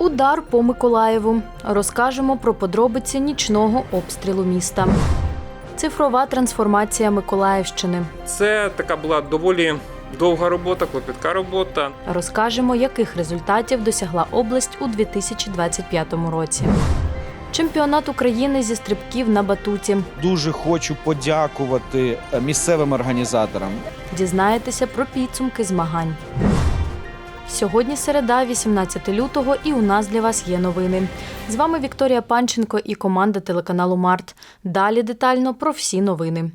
Удар по Миколаєву. Розкажемо про подробиці нічного обстрілу міста. Цифрова трансформація Миколаївщини. Це така була доволі довга робота, клопітка робота. Розкажемо, яких результатів досягла область у 2025 році. Чемпіонат України зі стрибків на батуті. Дуже хочу подякувати місцевим організаторам. Дізнаєтеся про підсумки змагань. Сьогодні середа, 18 лютого, і у нас для вас є новини. З вами Вікторія Панченко і команда телеканалу Март. Далі детально про всі новини.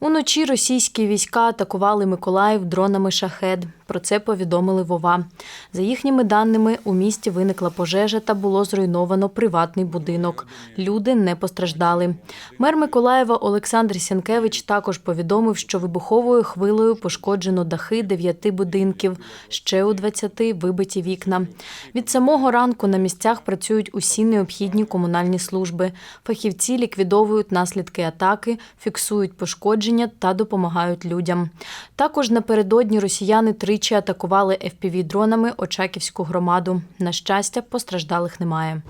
Уночі російські війська атакували Миколаїв дронами шахед. Про це повідомили Вова. За їхніми даними, у місті виникла пожежа та було зруйновано приватний будинок. Люди не постраждали. Мер Миколаєва Олександр Сянкевич також повідомив, що вибуховою хвилею пошкоджено дахи дев'яти будинків, ще у 20 вибиті вікна. Від самого ранку на місцях працюють усі необхідні комунальні служби. Фахівці ліквідовують наслідки атаки, фіксують пошкодження та допомагають людям. Також напередодні росіяни тричі атакували FPV-дронами Очаківську громаду. На щастя, постраждалих немає.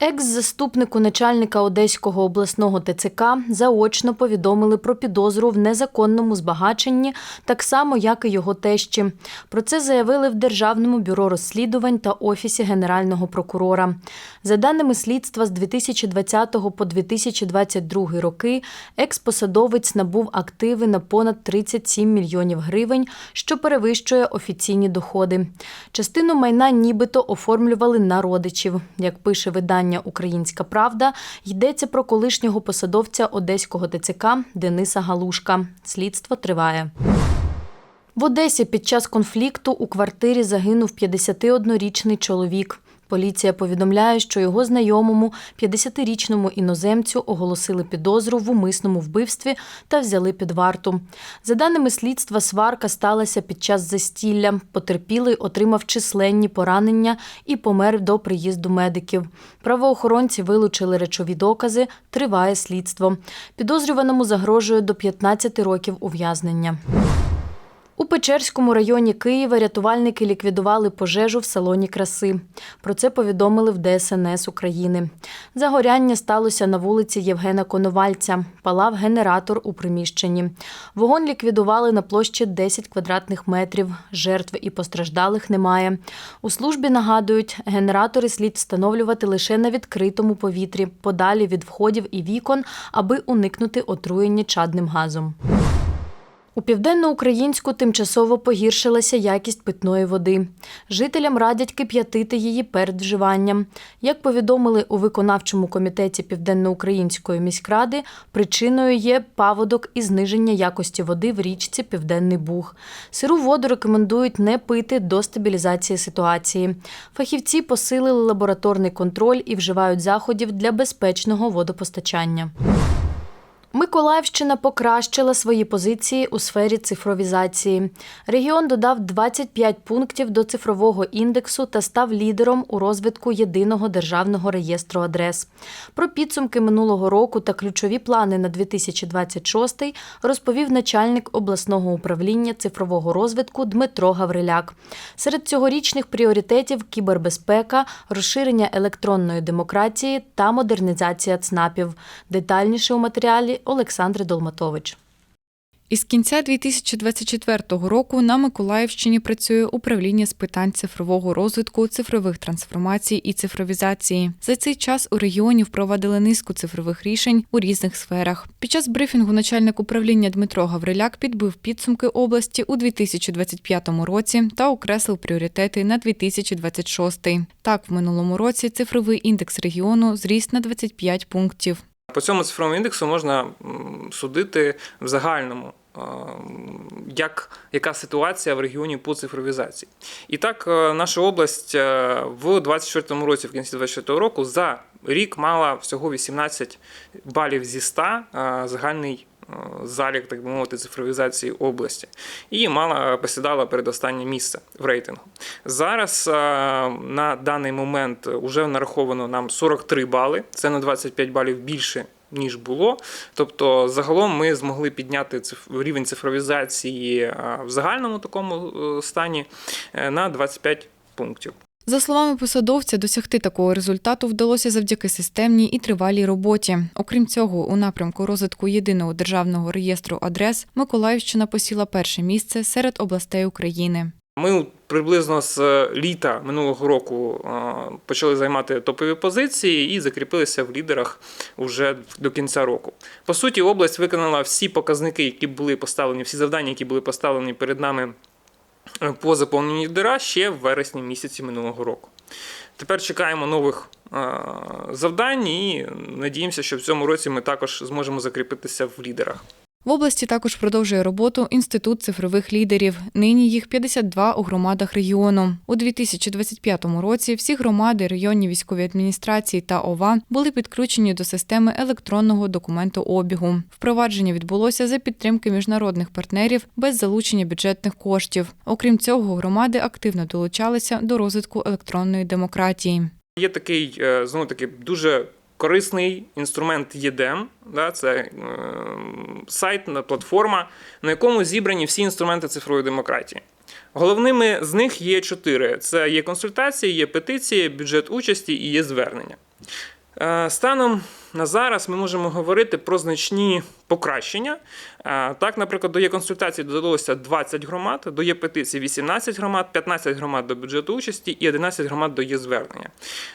Екс-заступнику начальника Одеського обласного ТЦК заочно повідомили про підозру в незаконному збагаченні, так само, як і його тещі. Про це заявили в Державному бюро розслідувань та Офісі Генерального прокурора. За даними слідства, з 2020 по 2022 роки екс-посадовець набув активи на понад 37 мільйонів гривень, що перевищує офіційні доходи. Частину майна нібито оформлювали на родичів. Як пише видання Українська Правда, йдеться про колишнього посадовця Одеського ТЦК Дениса Галушка. Слідство триває. В Одесі під час конфлікту у квартирі загинув 51-річний чоловік. Поліція повідомляє, що його знайомому 50-річному іноземцю оголосили підозру в умисному вбивстві та взяли під варту. За даними слідства, сварка сталася під час застілля. Потерпілий отримав численні поранення і помер до приїзду медиків. Правоохоронці вилучили речові докази. Триває слідство. Підозрюваному загрожує до 15 років ув'язнення. У Печерському районі Києва рятувальники ліквідували пожежу в салоні краси. Про це повідомили в ДСНС України. Загоряння сталося на вулиці Євгена Коновальця. Палав генератор у приміщенні. Вогонь ліквідували на площі 10 квадратних метрів. Жертв і постраждалих немає. У службі нагадують, генератори слід встановлювати лише на відкритому повітрі, подалі від входів і вікон, аби уникнути отруєння чадним газом. У південноукраїнську тимчасово погіршилася якість питної води. Жителям радять кип'ятити її перед вживанням. Як повідомили у виконавчому комітеті Південноукраїнської міськради, причиною є паводок і зниження якості води в річці Південний Буг. Сиру воду рекомендують не пити до стабілізації ситуації. Фахівці посилили лабораторний контроль і вживають заходів для безпечного водопостачання. Миколаївщина покращила свої позиції у сфері цифровізації. Регіон додав 25 пунктів до цифрового індексу та став лідером у розвитку єдиного державного реєстру адрес. Про підсумки минулого року та ключові плани на 2026 розповів начальник обласного управління цифрового розвитку Дмитро Гавриляк. Серед цьогорічних пріоритетів кібербезпека, розширення електронної демократії та модернізація ЦНАПів. Детальніше у матеріалі Олександр Долматович. Із кінця 2024 року на Миколаївщині працює управління з питань цифрового розвитку, цифрових трансформацій і цифровізації. За цей час у регіоні впровадили низку цифрових рішень у різних сферах. Під час брифінгу начальник управління Дмитро Гавриляк підбив підсумки області у 2025 році та окреслив пріоритети на 2026. Так, в минулому році цифровий індекс регіону зріс на 25 пунктів. По цьому цифровому індексу можна судити в загальному. Як, яка ситуація в регіоні по цифровізації? І так, е, наша область е, в 24 році, в кінці 24 року, за рік мала всього 18 балів зі 100 е, загальний залік, так би мовити, цифровізації області, і мала посідала передостаннє місце в рейтингу. Зараз е, на даний момент вже нараховано нам 43 бали, це на 25 балів більше. Ніж було, тобто загалом ми змогли підняти рівень цифровізації е, в загальному такому е, стані на 25 пунктів. За словами посадовця, досягти такого результату вдалося завдяки системній і тривалій роботі. Окрім цього, у напрямку розвитку єдиного державного реєстру адрес Миколаївщина посіла перше місце серед областей України. Ми приблизно з літа минулого року е, почали займати топові позиції і закріпилися в лідерах уже до кінця року. По суті, область виконала всі показники, які були поставлені, всі завдання, які були поставлені перед нами е, по заповненню ДРА ще в вересні місяці минулого року. Тепер чекаємо нових завдань і надіємося, що в цьому році ми також зможемо закріпитися в лідерах. В області також продовжує роботу Інститут цифрових лідерів. Нині їх 52 у громадах регіону. У 2025 році всі громади, районні військові адміністрації та ОВА були підключені до системи електронного документообігу. Впровадження відбулося за підтримки міжнародних партнерів без залучення бюджетних коштів. Окрім цього, громади активно долучалися до розвитку електронної демократії. Є такий е, знову таки дуже корисний інструмент ЄДЕМ. Да, це е, сайт, платформа, на якому зібрані всі інструменти цифрової демократії. Головними з них є чотири: це є консультації, є петиції, бюджет участі і є звернення. Е, Станом на зараз ми можемо говорити про значні покращення. Е, Так, наприклад, до є консультацій додалося 20 громад, до є петицій 18 громад, 15 громад до бюджету участі і 11 громад до є звернення.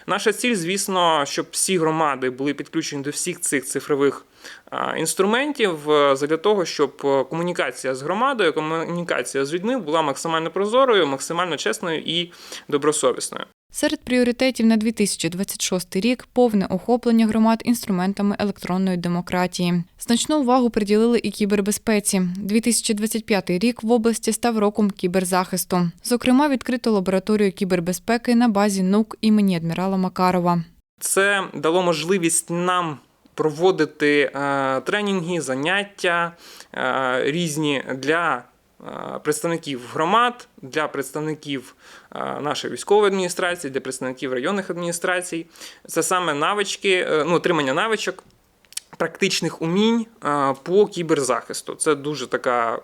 Наша ціль, звісно, щоб всі громади були підключені до всіх цих цифрових е, інструментів для того, щоб комунікація з громадою, комунікація з людьми була максимально прозорою, максимально чесною і добросовісною. Серед пріоритетів на 2026 рік повне охоплення громад інструментами електронної демократії. Значну увагу приділили і кібербезпеці. 2025 рік в області став роком кіберзахисту. Зокрема, відкрито лабораторію кібербезпеки на базі НУК імені адмірала Макарова. Це дало можливість нам проводити е, тренінги, заняття е, різні для представників громад, для представників е, нашої військової адміністрації, для представників районних адміністрацій. Це саме навички, е, ну, отримання навичок. Практичних умінь е, по кіберзахисту. Це дуже така е,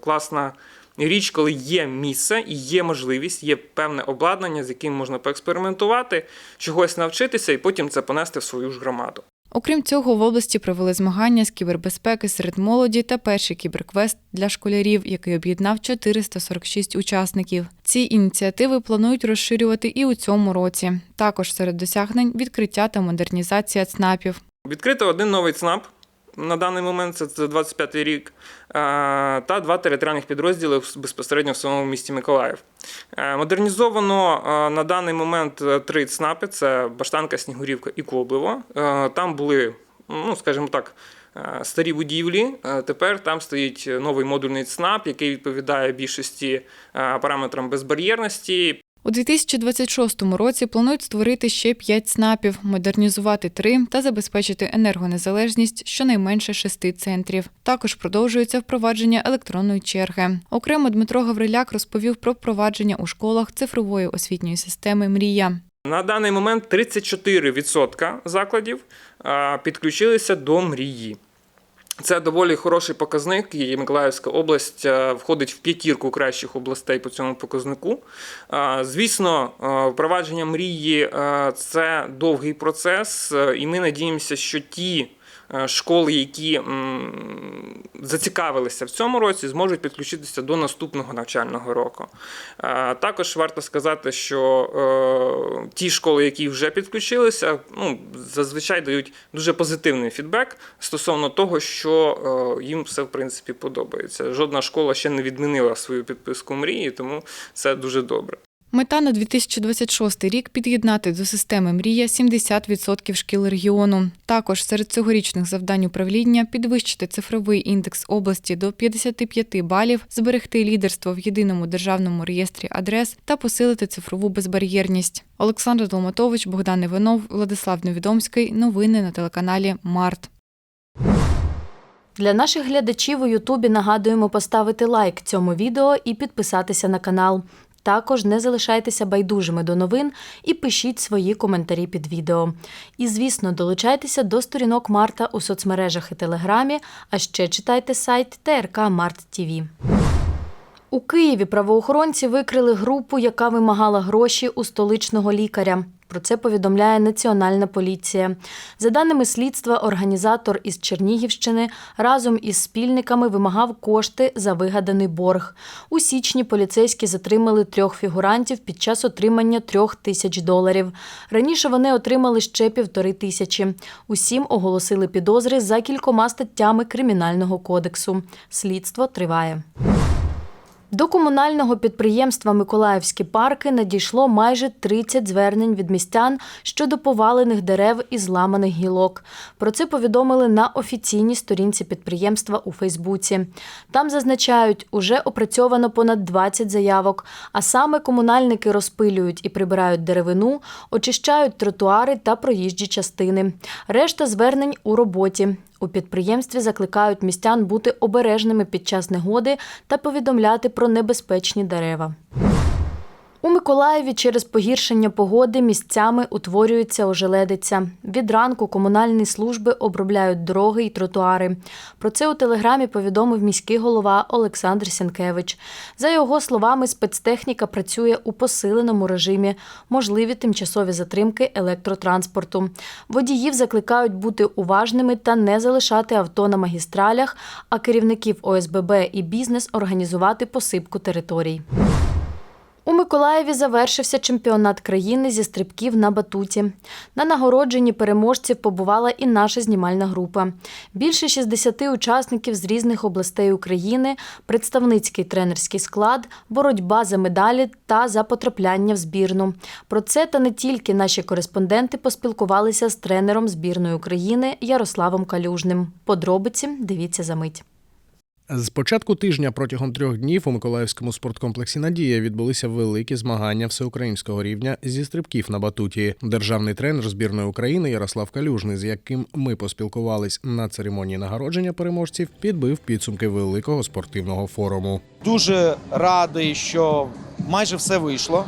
класна річ, коли є місце і є можливість, є певне обладнання, з яким можна поекспериментувати, чогось навчитися і потім це понести в свою ж громаду. Окрім цього, в області провели змагання з кібербезпеки серед молоді та перший кіберквест для школярів, який об'єднав 446 учасників. Ці ініціативи планують розширювати і у цьому році. Також серед досягнень відкриття та модернізація ЦНАПів. Відкрито один новий ЦНАП. На даний момент це 25-й рік, та два територіальних підрозділи безпосередньо в самому місті Миколаїв. Е, Модернізовано е, на даний момент е, три ЦНАПи: це Баштанка, Снігурівка і Коблево. Там були, ну скажімо так, старі будівлі. Тепер там стоїть новий модульний ЦНАП, який відповідає більшості параметрам безбар'єрності. У 2026 році планують створити ще 5 ЦНАПів, модернізувати три та забезпечити енергонезалежність щонайменше шести центрів. Також продовжується впровадження електронної черги. Окремо Дмитро Гавриляк розповів про впровадження у школах цифрової освітньої системи Мрія. На даний момент 34% закладів підключилися до мрії. Це доволі хороший показник, і Миколаївська область е, входить в п'ятірку кращих областей по цьому показнику. Е, Звісно, е, впровадження мрії це довгий процес, і ми надіємося, що ті школи, які зацікавилися в цьому році, зможуть підключитися до наступного навчального року. Е, Також варто сказати, що е, ті школи, які вже підключилися, ну, зазвичай дають дуже позитивний фідбек стосовно того, що е, їм все в принципі подобається. Жодна школа ще не відмінила свою підписку мрії, тому це дуже добре. Мета на 2026 рік під'єднати до системи Мрія 70% шкіл регіону. Також серед цьогорічних завдань управління підвищити цифровий індекс області до 55 балів, зберегти лідерство в єдиному державному реєстрі адрес та посилити цифрову безбар'єрність. Олександр Долматович, Богдан Іванов, Владислав Невідомський. Новини на телеканалі Март. Для наших глядачів у Ютубі нагадуємо поставити лайк цьому відео і підписатися на канал. Також не залишайтеся байдужими до новин і пишіть свої коментарі під відео. І, звісно, долучайтеся до сторінок Марта у соцмережах і Телеграмі, а ще читайте сайт ТРК Март ТІВІ. У Києві правоохоронці викрили групу, яка вимагала гроші у столичного лікаря. Про це повідомляє Національна поліція. За даними слідства, організатор із Чернігівщини разом із спільниками вимагав кошти за вигаданий борг. У січні поліцейські затримали трьох фігурантів під час отримання трьох тисяч доларів. Раніше вони отримали ще півтори тисячі. Усім оголосили підозри за кількома статтями Кримінального кодексу. Слідство триває. До комунального підприємства Миколаївські парки надійшло майже 30 звернень від містян щодо повалених дерев і зламаних гілок. Про це повідомили на офіційній сторінці підприємства у Фейсбуці. Там зазначають, уже опрацьовано понад 20 заявок, а саме комунальники розпилюють і прибирають деревину, очищають тротуари та проїжджі частини. Решта звернень у роботі. У підприємстві закликають містян бути обережними під час негоди та повідомляти про небезпечні дерева. У Миколаєві через погіршення погоди місцями утворюється ожеледиця. Від ранку комунальні служби обробляють дороги і тротуари. Про це у телеграмі повідомив міський голова Олександр Сінкевич. За його словами, спецтехніка працює у посиленому режимі, можливі тимчасові затримки електротранспорту. Водіїв закликають бути уважними та не залишати авто на магістралях, а керівників ОСББ і бізнес організувати посипку територій. У Миколаєві завершився чемпіонат країни зі стрибків на батуті. На нагородженні переможців побувала і наша знімальна група. Більше 60 учасників з різних областей України, представницький тренерський склад, боротьба за медалі та за потрапляння в збірну. Про це та не тільки наші кореспонденти поспілкувалися з тренером збірної України Ярославом Калюжним. Подробиці дивіться за мить. З початку тижня протягом трьох днів у Миколаївському спорткомплексі Надія відбулися великі змагання всеукраїнського рівня зі стрибків на батуті. Державний тренер збірної України Ярослав Калюжний, з яким ми поспілкувались на церемонії нагородження переможців, підбив підсумки великого спортивного форуму. Дуже радий, що майже все вийшло.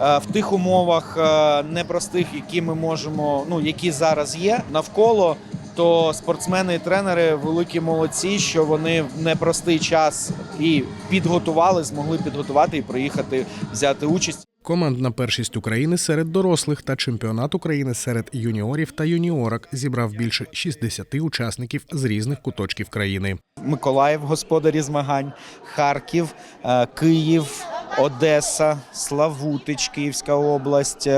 Е, В тих умовах е, непростих, які ми можемо, ну які зараз є навколо, то спортсмени і тренери великі молодці, що вони в непростий час і підготували, змогли підготувати і приїхати взяти участь. Командна першість України серед дорослих та чемпіонат України серед юніорів та юніорок зібрав більше 60 учасників з різних куточків країни. Миколаїв, господарі змагань, Харків, е, Київ, Одеса, Славутич, Київська область.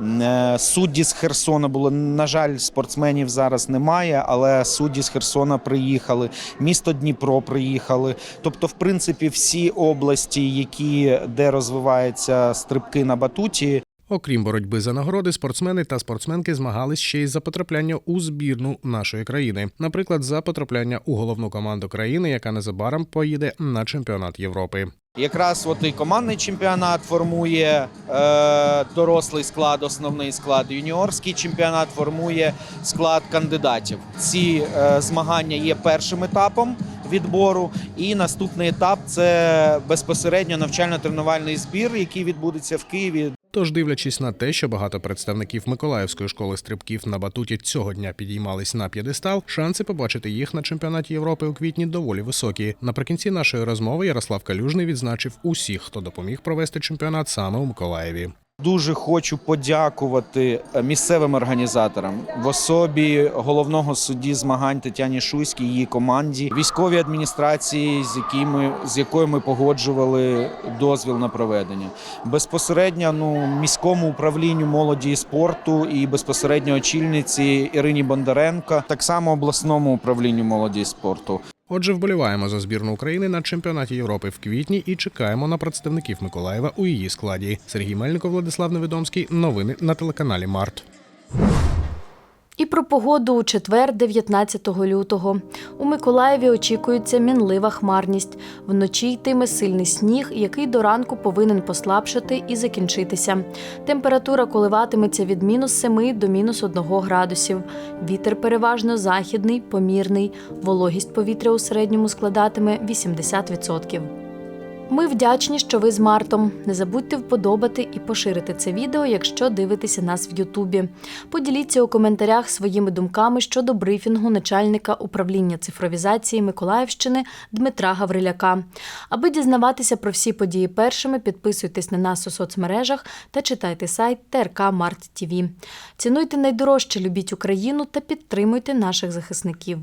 Е, Судді з Херсона було. На жаль, спортсменів зараз немає, але судді з Херсона приїхали. Місто Дніпро приїхали. Тобто, в принципі, всі області, які де розвиваються стрибки на батуті, Окрім боротьби за нагороди, спортсмени та спортсменки змагались ще й за потрапляння у збірну нашої країни, наприклад, за потрапляння у головну команду країни, яка незабаром поїде на чемпіонат Європи. Якраз от і командний чемпіонат формує е, дорослий склад, основний склад. Юніорський чемпіонат формує склад кандидатів. Ці е, змагання є першим етапом відбору, і наступний етап це безпосередньо навчально-тренувальний збір, який відбудеться в Києві. Тож, дивлячись на те, що багато представників Миколаївської школи стрибків на батуті цього дня підіймались на п'єдестал, шанси побачити їх на чемпіонаті Європи у квітні доволі високі. Наприкінці нашої розмови Ярослав Калюжний відзначив усіх, хто допоміг провести чемпіонат саме у Миколаєві. Дуже хочу подякувати е, місцевим організаторам в особі головного судді змагань Тетяні Шуйській, її команді, військовій адміністрації, з якими з якою ми погоджували дозвіл на проведення. Безпосередньо ну міському управлінню молоді і спорту і безпосередньо очільниці Ірині Бондаренко, так само обласному управлінню молоді і спорту. Отже, вболіваємо за збірну України на чемпіонаті Європи в квітні і чекаємо на представників Миколаєва у її складі. Сергій Мельников, Владислав Невідомський. Новини на телеканалі Март. І про погоду у четвер, 19 лютого. У Миколаєві очікується мінлива хмарність. Вночі йтиме сильний сніг, який до ранку повинен послабшати і закінчитися. Температура коливатиметься від мінус 7 до мінус 1 градусів. Вітер переважно західний, помірний. Вологість повітря у середньому складатиме 80%. Ми вдячні, що ви з Мартом. Не забудьте вподобати і поширити це відео, якщо дивитеся нас в Ютубі. Поділіться у коментарях своїми думками щодо брифінгу начальника управління цифровізації Миколаївщини Дмитра Гавриляка. Аби дізнаватися про всі події першими, підписуйтесь на нас у соцмережах та читайте сайт ТРК Март ТІВІ. Цінуйте найдорожче, любіть Україну та підтримуйте наших захисників.